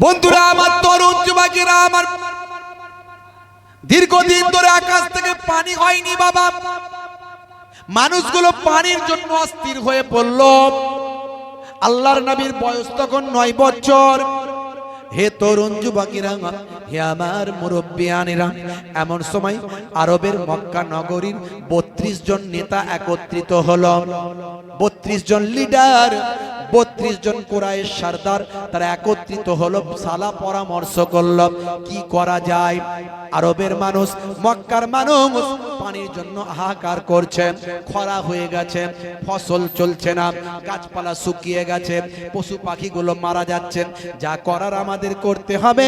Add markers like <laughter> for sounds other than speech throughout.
বন্ধুরা, আমার তরুণ যুবকেরা, আমার দীর্ঘদিন ধরে আকাশ থেকে পানি হয়নি বাবা। মানুষগুলো পানির জন্য অস্থির হয়ে পড়ল। আল্লাহর নবীর বয়স তখন নয় বছর। হে তরুণ যুবকেরা, হে আমার মুরব্বিয়ানেরা, এমন সময় আরবের মক্কা নগরীর বত্রিশ জন নেতা একত্রিত হল। বত্রিশ জন লিডার, বত্রিশ জন কোরআয়ের সর্দার, তারা একত্রিত হলো, সালা পরামর্শ করল, কি করা যায়? আরবের মানুষ, মক্কার মানুষ পানির জন্য হাহাকার করছে, খরা হয়ে গেছে, ফসল চলছে না, গাছপালা শুকিয়ে গেছে, পশু পাখিগুলো মারা যাচ্ছে। যা করার আমাদের করতে হবে।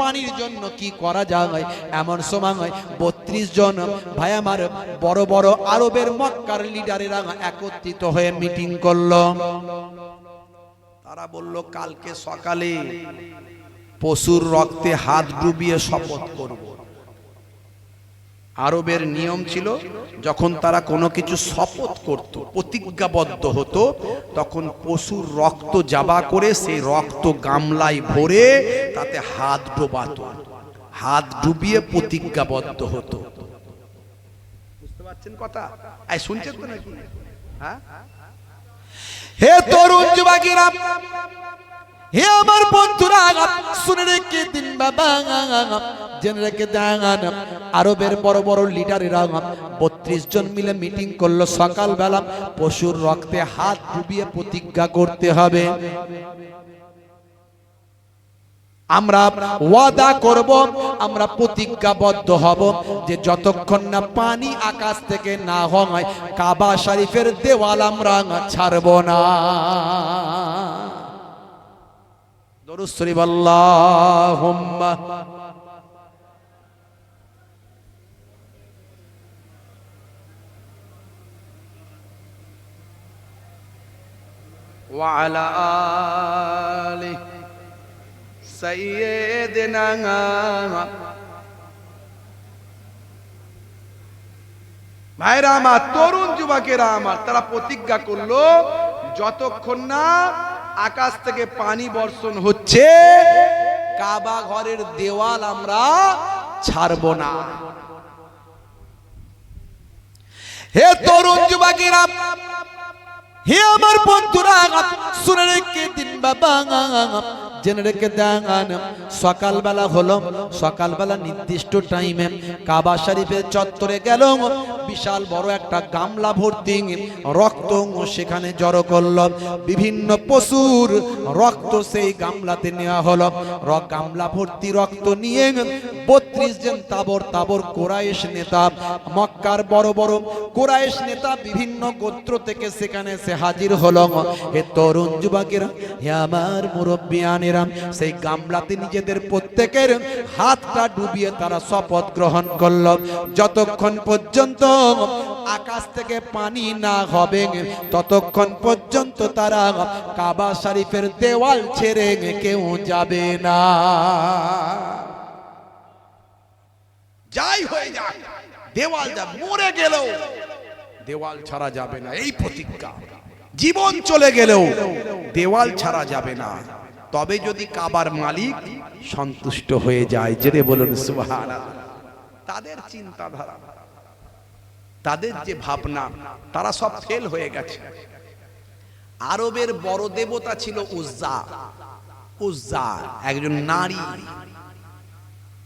পানির জন্য কি করা যায়? এমন সময় বত্রিশ জন, ভাই আমার বড় বড় আরবের মক্কার লিডারেরা একত্রিত হয়ে মিটিং করল। তারা বলল, কালকে সকালে পশুর রক্তে হাত ডুবিয়ে শপথ করব। আরবের নিয়ম ছিল, যখন তারা কোনো কিছু শপথ করত, প্রতিজ্ঞাবদ্ধ হতো, তখন পশুর রক্ত জাবা করে সেই রক্ত গামলায় ভরে তাতে হাত ডোবাতো। হাত ডুবিয়ে প্রতিজ্ঞাবদ্ধ হতো। বুঝতে পারছেন কথা? শুনছেন তো নাকি? হ্যাঁ? হে তরুণ যুবকেরা হে আমার বন্ধুরা, শুনে রেখে দিন বাবা। জেনে রেখে দেন, আরবের বড় বড় লিডারেরা বত্রিশ জন মিলে মিটিং করল সকালবেলা। পশুর রক্তে হাত ডুবিয়ে প্রতিজ্ঞা করতে হবে। আমরা ওয়াদা করব, আমরা প্রতিজ্ঞাবদ্ধ হব যে যতক্ষণ না পানি আকাশ থেকে না হয়, কাবা শরীফের দেওয়াল আমরা ছাড়ব না। দরুদ শরীফ আল্লাহুম্মা وعلى آله سيدنا ভাইরা আমার তরুণ যুবকেরা আমার তারা প্রতিজ্ঞা করলো যতক্ষণ না আকাশ থেকে পানি বর্ষণ হচ্ছে, কাবা ঘরের দেওয়াল আমরা ছাড়ব না। হে তরুণ যুবকেরা, হে আমার বন্ধুরা, শুনে রেখে দিন বাবা। জেনে রেখে দেন সকালবেলা হলো। সকালবেলা নির্দিষ্ট টাইমে কাবা শরীফের চত্বরে গেল। বিশাল বড় একটা গামলা ভর্তি রক্ত সেখানে জড়ো করল। বিভিন্ন পশুর রক্ত সেই গামলাতে নেওয়া হলো। গামলা ভর্তি রক্ত নিয়ে বত্রিশ জন তাবর তাবর কোরাইশ নেতা, মক্কার বড় বড় কোরাইশ নেতা বিভিন্ন গোত্র থেকে সেখানে সে হাজির হলো। হে তরুণ যুবকেরা, হে আমার মুরব্বিয়ানেরা সেই গামলাতে নিজেদের প্রত্যেকের হাতটা ডুবিয়ে তারা শপথ গ্রহণ করল। যতক্ষণ পর্যন্ত আকাশ থেকে পানি না হবে, ততক্ষণ পর্যন্ত তারা কাবা শরীফের দেওয়াল ছেড়ে কেউ যাবে না। যাই হয়ে যাক দেওয়াল যা মরে গেলেও, দেওয়াল ছাড়া যাবে না, এই প্রতিজ্ঞা। জীবন চলে গেলেও, দেওয়াল ছাড়া যাবে না। তবে যদি কাবার মালিক সন্তুষ্ট হয়ে যায়, জেনে বলুন সুবহান তাদের চিন্তাধারা, তাদের যে ভাবনা, তারা সব ফেল হয়ে গেছে। আরবের বড় দেবতা ছিল উজ্জা। উজ্জা, একজন নারী।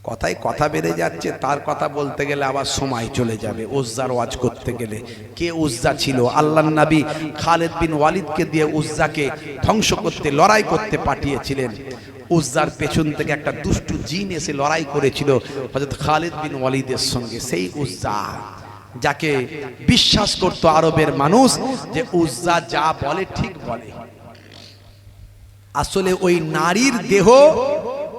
কথায় কথা বেড়ে যাচ্ছে, তার কথা বলতে গেলে আবার সময় চলে যাবে, উজ্জার ওয়াজ করতে গেলে। কে উজ্জা ছিল? আল্লাহ নবী খালেদ বিন ওয়ালিদকে দিয়ে উজ্জাকে ধ্বংস করতে, লড়াই করতে পাঠিয়েছিলেন। উজ্জার পেছন থেকে একটা দুষ্টু জিন এসে লড়াই করেছিল হযরত খালেদ বিন ওয়ালিদের সঙ্গে। সেই উজ্জা, যাকে বিশ্বাস করত আরবের মানুষ যে উজ্জা যা বলে ঠিক বলে। আসলে ওই নারীর দেহ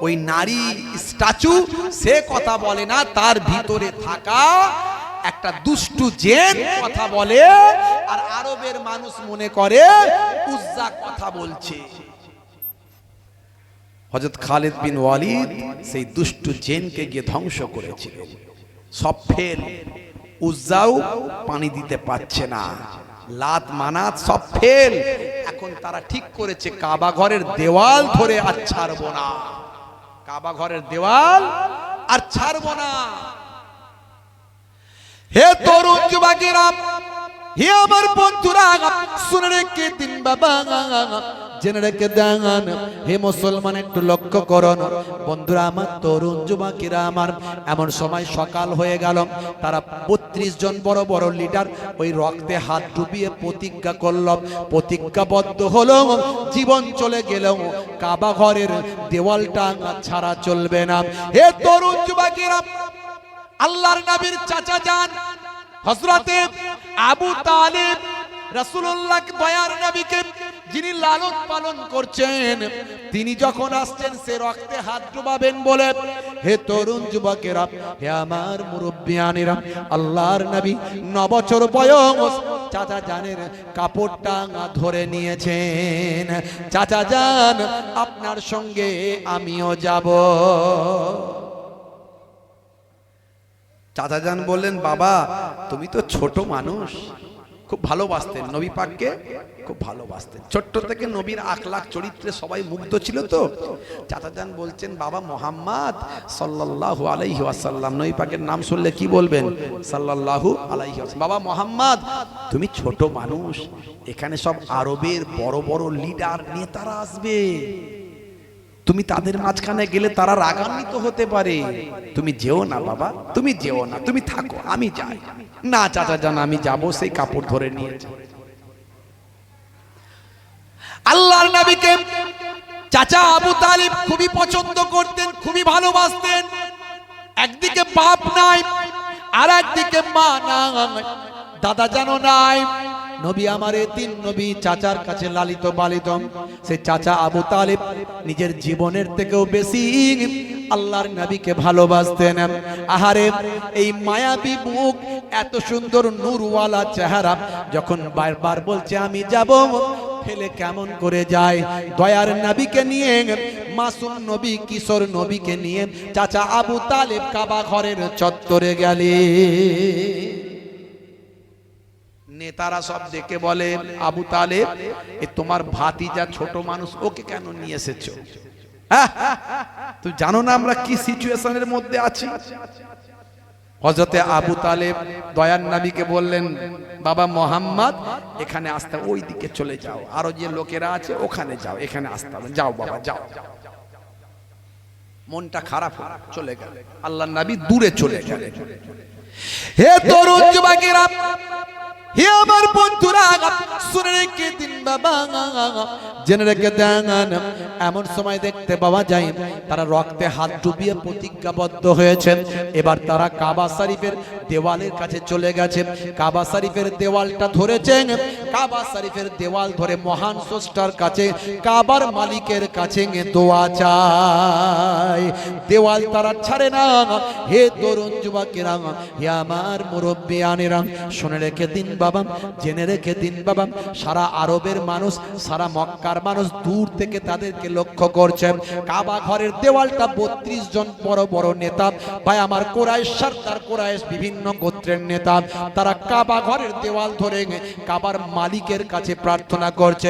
ওই নারী স্ট্যাচু, সে কথা বলে না, তার ভিতরে থাকা একটা দুষ্টু জেন কথা বলে। আর আরবের মানুষ মনে করে উজ্জা কথা বলছে। হযরত খালিদ বিন ওয়ালিদ সেই দুষ্টু জেনকে গিয়ে ধ্বংস করেছিলেন সব ফেল, উজ্জাও পানি দিতে পারছে না। লাত মানাত সব ফেল। এখন তারা ঠিক করেছে, কাবা ঘরের দেওয়াল ধরে আর ছাড়বো না। কাবা ঘরের দেওয়াল আর ছাড়বো না। হে তরুণ যুবকেরা হে আমার বন্ধুরা জেনে রেখে দেন, হে মুসলমান, একটু লক্ষ্য করুন। বন্ধুরা, আমার তরুণ যুবকেরা আমার, এমন সময় সকাল হয়ে গেল। তারা বত্রিশ জন বড় বড় লিডার ওই রক্তে হাত ডুবিয়ে প্রতিজ্ঞা করল। প্রতিজ্ঞাবদ্ধ হলো, জীবন চলে গেল। কাবা ঘরের দেওয়ালটা ছাড়া চলবে না। হে তরুণ যুবকেরা, আল্লাহর নবীর চাচা যান, হযরতে আবু রাসূলুল্লাহ দয়ার নবীকে যিনি লালন পালন করছেন, তিনি যখন আসছেন, সে রক্তে হাত ডুবাবেন বলে, হে তরুণ যুবকেরা, হে আমার মুরব্বিয়ানেরা, আল্লাহর নবী ন বছর বয়স, চাচা জানের কাপড়টা ধরে নিয়েছেন। চাচা যান আপনার সঙ্গে আমিও যাব। চাচাজান বললেন, বাবা, তুমি তো ছোট মানুষ। খুব ভালোবাসতেন নবী পাককে, খুব ভালোবাসতেন। ছোট্ট থেকে নবীর আখলাখ চরিত্রে সবাই মুগ্ধ ছিল তো। চাচাজান বলছেন, বাবা মোহাম্মদ সাল্লাল্লাহু আলাইহি ওয়াসাল্লাম। নবী পাকের নাম শুনলে কি বলবেন? সাল্লাল্লাহু আলাইহি ওয়াসাল্লাম। বাবা মোহাম্মদ, তুমি ছোট মানুষ। এখানে সব আরবের বড় বড় লিডার, নেতারা আসবে। তুমি তাদের মাঝখানে গেলে তারা রাগান্বিত হতে পারে। তুমি যেও না বাবা, তুমি যেও না, তুমি থাকো, আমি যাই। না, চাচা জান, আমি যাব সেই কাপড় ধরে নিয়েছে আল্লাহর নবীকে চাচা আবু তালিব খুবই পছন্দ করতেন, খুবই ভালোবাসতেন। একদিকে বাপ নাই আর একদিকে মা নাই। দাদা জানো নাই। নবী আমারে তিন নবী চাচার কাছে লালিত পালিত সে চাচা আবু তালিব নিজের জীবনের থেকেও বেশি আল্লাহর নবীকে ভালোবাসতেন। আহারে, এই মায়াবী মুখ এত সুন্দর নূরওয়ালা চেহারা, যখন বারবার বলছে, আমি যাব ফেলে কেমন করে যায়। দয়ার নবীকে নিয়ে, মাসুম নবী, কিশোর নবীকে নিয়ে, চাচা আবু তালেব কাবা ঘরের চত্বরে গেলে নেতারা সব ডেকে বলে, আবু তালেব, এ তোমার ভাতিজা ছোট মানুষ, ওকে কেন নিয়ে এসেছ? হ্যাঁ? তুই জানো না আমরা কি সিচুয়েশনের মধ্যে আছি? হজরতে আবু তালেব দয়ান নবীকে বললেন, বাবা মোহাম্মদ, এখানে আসতে ওই দিকে চলে যাও। আরও যে লোকেরা আছে, ওখানে যাও, এখানে আসতে হবে। যাও বাবা, যাও। মনটা খারাপ চলে গেল। আল্লাহ নবী দূরে চলে গেলেন। হে তরুণ যুবকেরা হে আমার বন্ধুরা, শুনে রেখে দিন বাবা। জেনে রেখে দেন, এমন সময় দেখতে পাওয়া যায়, তারা রক্তে হাত ডুবিয়ে প্রতিজ্ঞাবদ্ধ হয়েছেন। এবার তারা কাবা শরীফের দেওয়ালের কাছে চলে গেছে। কাবা শরীফের দেওয়ালটা ধরেছেন। কাবা শরীফের দেওয়াল ধরে মহান স্রষ্টার কাছে, কাবার মালিকের কাছে দোয়া চায় দেওয়াল তারা ছাড়ে না। হে তরুণ যুবকেরা, হে আমার মুরব্বী আনেরা শুনে রেখে দিন বাবা জেনে রেখে দিন বাবা সারা আরবের মানুষ, সারা মক্কার মানুষ দূর থেকে তাদেরকে লক্ষ্য করছে কাবা ঘরের দেওয়ালটা বত্রিশ জন বড় বড় নেতা, ভাই আমার কোরাইশ সর্দার কোরাইশ বিভিন্ন গোত্রের নেতা, তারা কাবা ঘরের দেওয়াল ধরে কাবার মালিকের কাছে প্রার্থনা করছে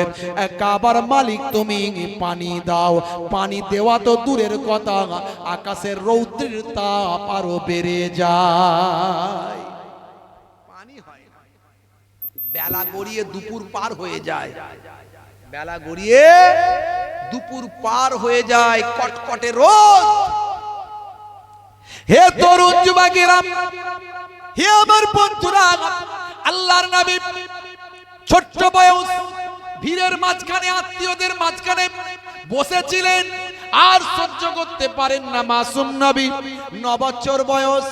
কাবার মালিক তুমি পানি দাও, পানি দেওয়া তো দূরের কথা, আকাশের রৌদ্রের তাপ আরও বেড়ে যায়। বেলা গড়িয়ে দুপুর পার হয়ে যায়। বেলা গড়িয়ে দুপুর পার হয়ে যায় কটকটে রোদ। হে তরুণ যুবকেরা হে আমার বন্ধুরা আল্লাহর নবী ছোট্ট বয়স ভিড়ের মাঝখানে আত্মীয়দের মাঝখানে বসেছিলেন। আর সহ্য করতে পারেন না মাসুম নবী। ন বছর বয়স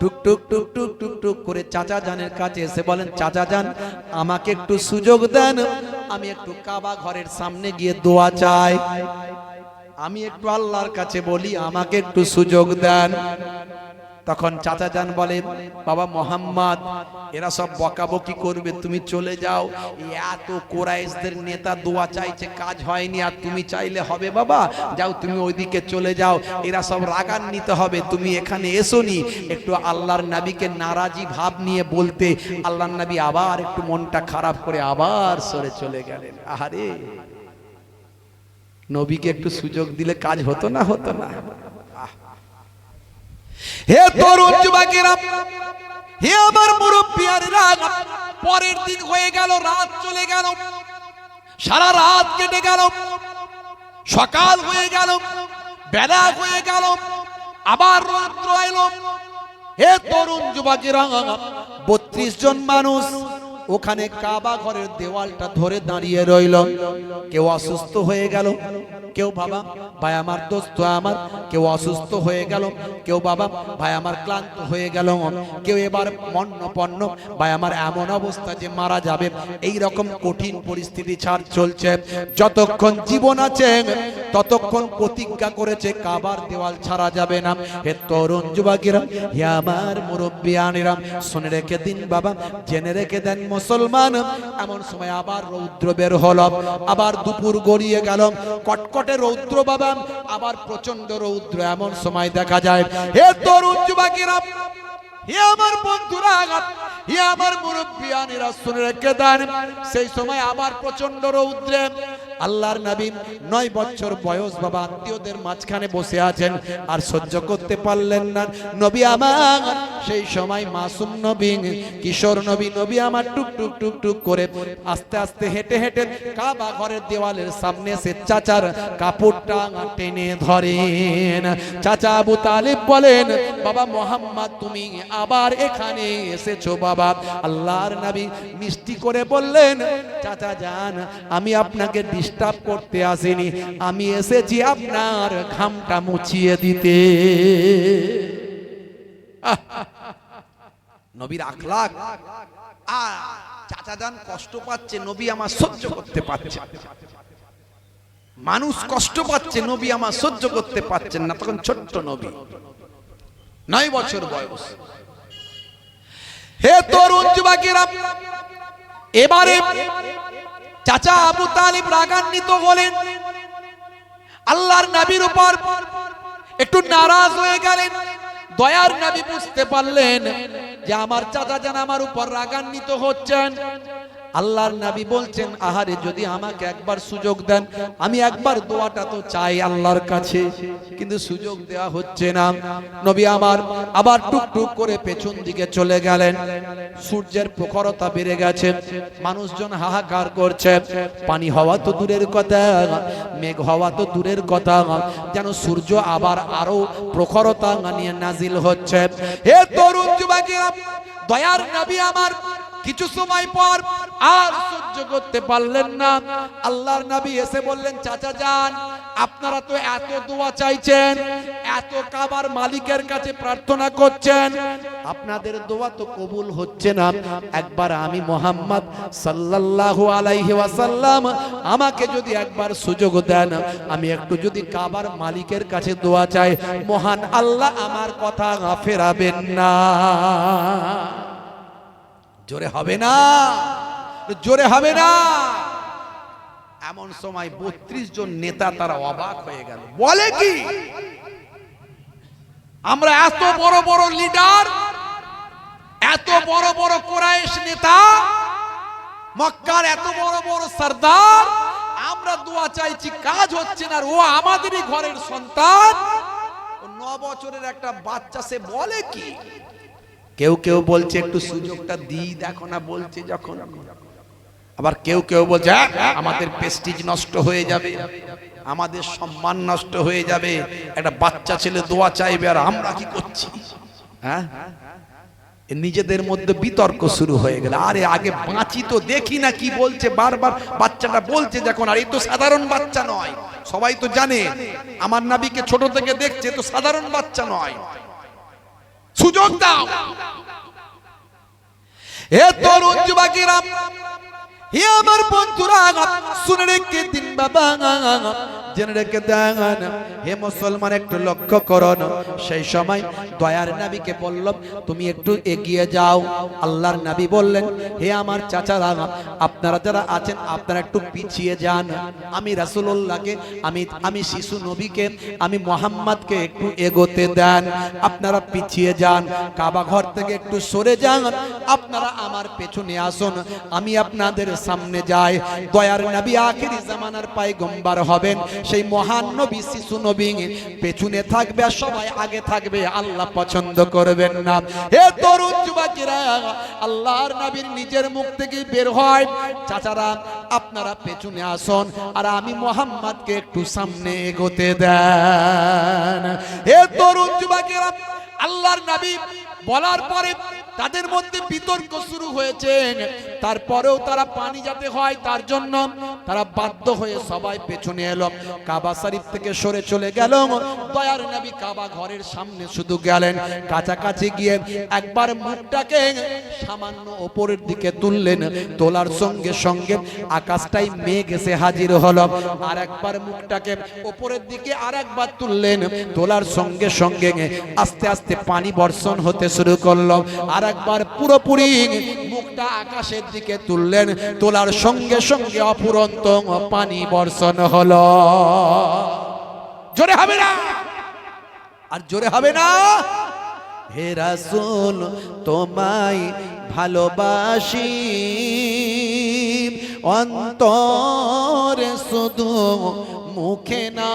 টুক টুক টুক টুক টুক টুক করে চাচা জানের কাছে এসে বলেন, চাচা জান, আমাকে একটু সুযোগ দেন, আমি একটু কাবা ঘরের সামনে গিয়ে দোয়া চাই। আমি একটু আল্লাহর কাছে বলি, আমাকে একটু সুযোগ দেন। তখন চাচা যান বলে, বাবা মোহাম্মদ, এরা সব বকাবকি করবে, তুমি চলে যাও। এত কোরাইশদের নেতা দোয়া চাইছে, কাজ হয়নি, আর তুমি চাইলে হবে বাবা। যাও, তুমি ওইদিকে চলে যাও। এরা সব রাগান্বিত হবে, তুমি এখানে এসোনি। একটু আল্লাহর নবীকে নারাজি ভাব নিয়ে বলতে, আল্লাহর নবী আবার একটু মনটা খারাপ করে আবার সরে চলে গেলেন। আহারে! নবীকে একটু সুযোগ দিলে কাজ হতো না? হতো না। হে তরুণ যুবকেরা, হে আমার মুরব্বিয়ারেরা পরের দিন হয়ে গেল, রাত চলে গেল, সারা রাত কেটে গেল, সকাল হয়ে গেল, বেলা হয়ে গেল, আবার রাত্র এলো। হে তরুণ যুবকেরা, বত্রিশ জন মানুষ ওখানে কাবা ঘরের দেওয়ালটা ধরে দাঁড়িয়ে রইল। কেউ অসুস্থ হয়ে গেল। কেউ বাবা, ভাই আমার দোস্ত আমার, কেউ অসুস্থ হয়ে গেল। কেউ বাবা, ভাই আমার ক্লান্ত হয়ে গেল। কেউ এবার মন্নপন্ন, ভাই আমার এমন অবস্থা যে মারা যাবে। এই রকম কঠিন পরিস্থিতি ছাড় চলছে। যতক্ষণ জীবন আছে, ততক্ষণ প্রতিজ্ঞা করেছে কাবার দেওয়াল ছাড়া যাবে না। হে তরুণ যুবকেরা, হে আমার মুরব্বী আনিরাম শুনে রেখে দিন বাবা, জেনে রেখে দেন মুসলমান। এমন সময় আবার রৌদ্র বের হল, আবার দুপুর গড়িয়ে গেল। কটকটে রৌদ্র বাবা, আবার প্রচণ্ড রৌদ্র। এমন সময় দেখা যায়, হে তরুণ যুবকেরা, হে আমার বন্ধুরা হে আমার মুরব্বিয়ানেরা শুনে রেখে দেন। সেই সময় আবার প্রচণ্ড রৌদ্রে আল্লাহর নবী নয় বছর বয়স বাবা আত্মীয়দের মাঝখানে বসে আছেন, আর সহ্য করতে পারলেন না। নবী আমার, সেই সময় মাসুম নবী, কিশোর নবী নবী আমার টুক টুক টুক টুক করে আস্তে আস্তে হেঁটে হেঁটে কাবা ঘরের দেওয়ালের সামনে সে চাচার কাপড়টা টেনে ধরেন। চাচা আবু তালিব বলেন, বাবা মোহাম্মদ, তুমি আবার এখানে এসেছ বাবা। আল্লাহর নবী মিষ্টি করে বললেন, চাচা যান, আমি আপনাকে ডিস্টার্ব করতে আসিনি। আমি এসেছি আপনার ঘামটা মুছিয়ে দিতে। <laughs> নবীর আখলাক আ চাচা যান কষ্ট পাচ্ছে, নবী আমার সহ্য করতে পারছে মানুষ কষ্ট পাচ্ছে, নবী আমার সহ্য করতে পারছেন না, তখন ছোট্ট নবী। নয় বছর বয়স। হে তরুণ যুবকেরা, এবারে চাচা আবু তালিব রাগান্বিত হলেন। আল্লাহর নবীর উপর একটু নারাজ হয়ে গেলেন। দয়ার নবী বুঝতে পারলেন যে আমার চাচা যেন আমার উপর রাগান্বিত হচ্ছেন। আল্লাহর নবী বলছেন, আহারে, যদি আমাকে একবার সুযোগ দেন, আমি একবার দোয়াটা তো চাই আল্লাহর কাছে, কিন্তু সুযোগ দেওয়া হচ্ছে না। নবী আমার আবার টুক টুক করে পেছন দিকে চলে গেলেন। সূর্যের প্রখরতা বেড়ে গেছে, মানুষজন হাহাকার করছে। পানি হওয়া তো দূরের কথা, মেঘ হওয়া তো দূরের কথা, যেন সূর্য আবার আরও প্রখরতা নিয়ে নাজিল হচ্ছে। হে তরুণ যুবকেরা, দয়ার নবী আমার কিছু সময় পর আর সহ্য করতে পারলেন না। আল্লাহর নবী এসে বললেন, চাচা যান, আপনারা তো এত দোয়া চাইছেন, এত কাবার মালিকের কাছে প্রার্থনা করছেন। আপনাদের দোয়া তো কবুল হচ্ছে না। একবার আমি মোহাম্মদ সাল্লাল্লাহু আলাইহি ওয়াসাল্লাম আমাকে যদি একবার সুযোগ দেন, আমি একটু যদি কাবার মালিকের কাছে দোয়া চাই, মহান আল্লাহ আমার কথা ফেরাবেন না। জোরে হবে না। জোরে হবে না। এমন সময় বত্রিশ জন নেতা তারা অবাক হয়ে গেল। বলে কি? আমরা এত বড় বড় লিডার, এত বড় বড় কোরাইশ নেতা, মক্কার এত বড় বড় সর্দার, আমরা দোয়া চাইছি, কাজ হচ্ছে না ও আমাদেরই ঘরের সন্তান। ন বছরের একটা বাচ্চা, সে বলে কি? কেউ কেউ বলছে একটু সুযোগটা দিই দেখো না বলছে যখন। আবার কেউ কেউ বলছে "আহ, আমাদের প্রেস্টিজ নষ্ট হয়ে যাবে আমাদের সম্মান নষ্ট হয়ে যাবে একটা বাচ্চা ছেলে দোয়া চাইবে আর আমরা কি করছি? হ্যাঁ? নিজেদের মধ্যে বিতর্ক শুরু হয়ে গেল। আরে আগে বাঁচি তো দেখি না কি বলছে বারবার বাচ্চাটা বলছে যখন আর এই তো সাধারণ বাচ্চা নয়। সবাই তো জানে আমার নাবিকে ছোট থেকে দেখছে তো সাধারণ বাচ্চা নয়। সুযোগ দাও। এ তরুণ যুবকেরা হে আমার বন্ধুরা শুনে রেখে দিন বাবা। জেনে রেখে দেন। হে মুসলমান, একটু লক্ষ্য করুন। সেই সময় দয়ার নাবিকে বলল তুমি একটু এগিয়ে যাও। আল্লাহর নাবি বললেন, হে আমার চাচা চাচারা, আপনারা যারা আছেন, আপনারা একটু পিছিয়ে যান। আমি রাসূলুল্লাহকে, আমি আমি শিশু নবীকে, আমি মোহাম্মদকে একটু এগোতে দেন। আপনারা পিছিয়ে যান, কাবা ঘর থেকে একটু সরে যান। আপনারা আমার পেছনে আসুন, আমি আপনাদের সামনে যাই। দয়ার নবী আখিরি জামানার পায়গম্বর হবেন। সেই মহান নবী শিশু নবী পেছনে থাকবে আর সবাই আগে থাকবে, আল্লাহ পছন্দ করবেন না। হে তরুণ যুবকেরা, আল্লাহর নবীর নিজের মুখ থেকে বের হয়। চাচারা, আপনারা পেছনে আসুন আর আমি মোহাম্মদকে একটু সামনে এগোতে দেন। হে তরুণ যুবকেরা, আল্লাহর নবী বলার পরে তাদের মধ্যে বিতর্ক শুরু হয়েছে। তারপরেও তারা পানি যাতে হয়, তার জন্য তারা বাধ্য হয়ে সবাই পেছনে এলো। কাবা শরীফ থেকে সরে চলে গেল। দয়ার নবী কাবা ঘরের সামনে শুধু গেলেন। কাছাকাছি গিয়ে একবার মুখটাকে সামান্য ওপরের দিকে তুললেন। তোলার সঙ্গে সঙ্গে আকাশটাই মেঘ এসে হাজির হলো। আর একবার মুখটাকে ওপরের দিকে আর একবার তুললেন। তোলার সঙ্গে সঙ্গে আস্তে আস্তে পানি বর্ষণ হতে শুরু করল। আর একবার পুরোপুরি মুখটা আকাশের দিকে তুললেন। তোলার সঙ্গে সঙ্গে অপুরন্ত পানি বর্ষণ হল। জোরে হবে না? আর জোরে হবে না? হে রাসূল, তোমায় ভালোবাসি। অন্তরে শুধু মুখে না।